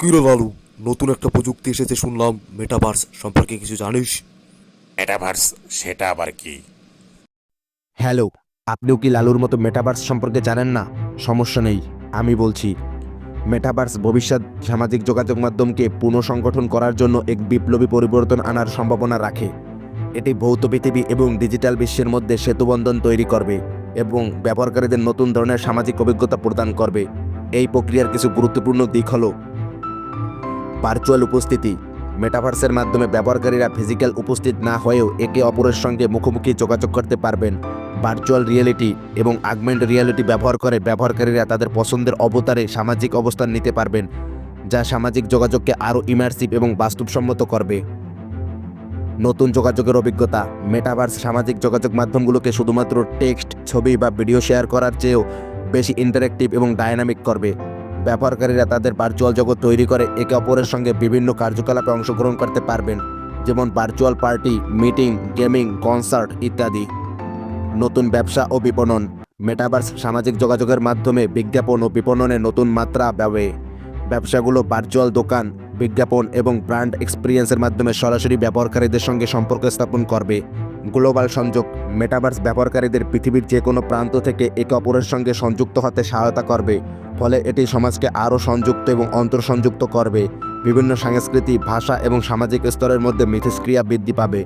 কিরে লালু নতুন একটা প্রযুক্তি এসেছে শুনলাম। মেটাভার্স সম্পর্কে কিছু জানিস? মেটাভার্স সেটা আবার কি? হ্যালো আপনিও কি লালুর মতো মেটাভার্স সম্পর্কে জানেন না? সমস্যা নেই আমি বলছি। মেটাভার্স ভবিষ্যৎ সামাজিক যোগাযোগ মাধ্যমকে পুনঃসংগঠন করার জন্য এক বিপ্লবী পরিবর্তন আনার সম্ভাবনা রাখে। এটি ভৌত পৃথিবী এবং ডিজিটাল বিশ্বের মধ্যে সেতুবন্ধন তৈরি করবে এবং ব্যবহারকারীদের নতুন ধরনের সামাজিক অভিজ্ঞতা প্রদান করবে। এই প্রক্রিয়ার কিছু গুরুত্বপূর্ণ দিক হলো ভার্চুয়াল উপস্থিতি। মেটাভার্সের মাধ্যমে ব্যবহারকারীরা ফিজিক্যাল উপস্থিত না হয়েও একে অপরের সঙ্গে মুখোমুখি যোগাযোগ করতে পারবেন। ভার্চুয়াল রিয়েলিটি এবং আগমেন্ট রিয়েলিটি ব্যবহার করে ব্যবহারকারীরা তাদের পছন্দের অবতারে সামাজিক অবস্থান নিতে পারবেন, যা সামাজিক যোগাযোগকে আরও ইমার্সিভ এবং বাস্তবসম্মত করবে। নতুন যোগাযোগের অভিজ্ঞতা। মেটাভার্স সামাজিক যোগাযোগ মাধ্যমগুলোকে শুধুমাত্র টেক্সট ছবি বা ভিডিও শেয়ার করার চেয়েও বেশি ইন্টারেক্টিভ এবং ডায়নামিক করবে। ব্যবহারকারীরা তাদের ভার্চুয়াল জগৎ তৈরি করে, একে অপরের সঙ্গে বিভিন্ন কার্যকলাপে অংশগ্রহণ করতে পারবেন, যেমন virtual party meeting gaming concert ইত্যাদি। নতুন ব্যবসা ও বিপণন। মেটাভার্স সামাজিক যোগাযোগের মাধ্যমে বিজ্ঞাপন ও বিপণনে নতুন মাত্রা পাবে। ব্যবসাগুলো ভার্চুয়াল দোকান, বিজ্ঞাপন এবং ব্র্যান্ড এক্সপিরিয়েন্সের মাধ্যমে সরাসরি ব্যবহারকারীদের সঙ্গে সম্পর্ক স্থাপন করবে। গ্লোবাল সংযোগ, মেটাভার্স ব্যবহারকারীদের পৃথিবীর যে কোনো প্রান্ত থেকে একে অপরের সঙ্গে সংযুক্ত হতে সহায়তা করবে, ফলে এটি সমাজকে আরও সংযুক্ত এবং অন্তর্সংযুক্ত করবে। বিভিন্ন সংস্কৃতি, ভাষা এবং সামাজিক স্তরের মধ্যে মিথস্ক্রিয়া বৃদ্ধি পাবে।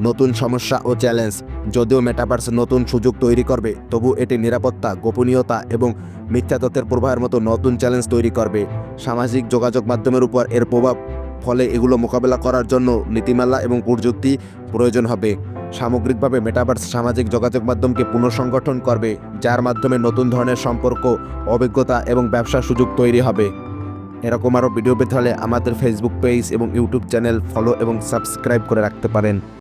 নতুন সমস্যা ও চ্যালেঞ্জ, যদিও মেটাভার্স নতুন সুযোগ তৈরি করবে, তবু এটি নিরাপত্তা, গোপনীয়তা এবং মিথ্যা তথ্যের প্রবাহের মতো নতুন চ্যালেঞ্জ তৈরি করবে। সামাজিক যোগাযোগ মাধ্যমের উপর এর প্রভাব, ফলে এগুলো মোকাবেলা করার জন্য নীতিমালা এবং প্রযুক্তি প্রয়োজন হবে। সামগ্রিকভাবে মেটাভার্স সামাজিক যোগাযোগ মাধ্যমকে পুনঃসংগঠন করবে, যার মাধ্যমে নতুন ধরনের সম্পর্ক, অভিজ্ঞতা এবং ব্যবসার সুযোগ তৈরি হবে। এরকম আরও ভিডিও পেতে হলে আমাদের ফেসবুক পেজ এবং ইউটিউব চ্যানেল ফলো এবং সাবস্ক্রাইব করে রাখতে পারেন।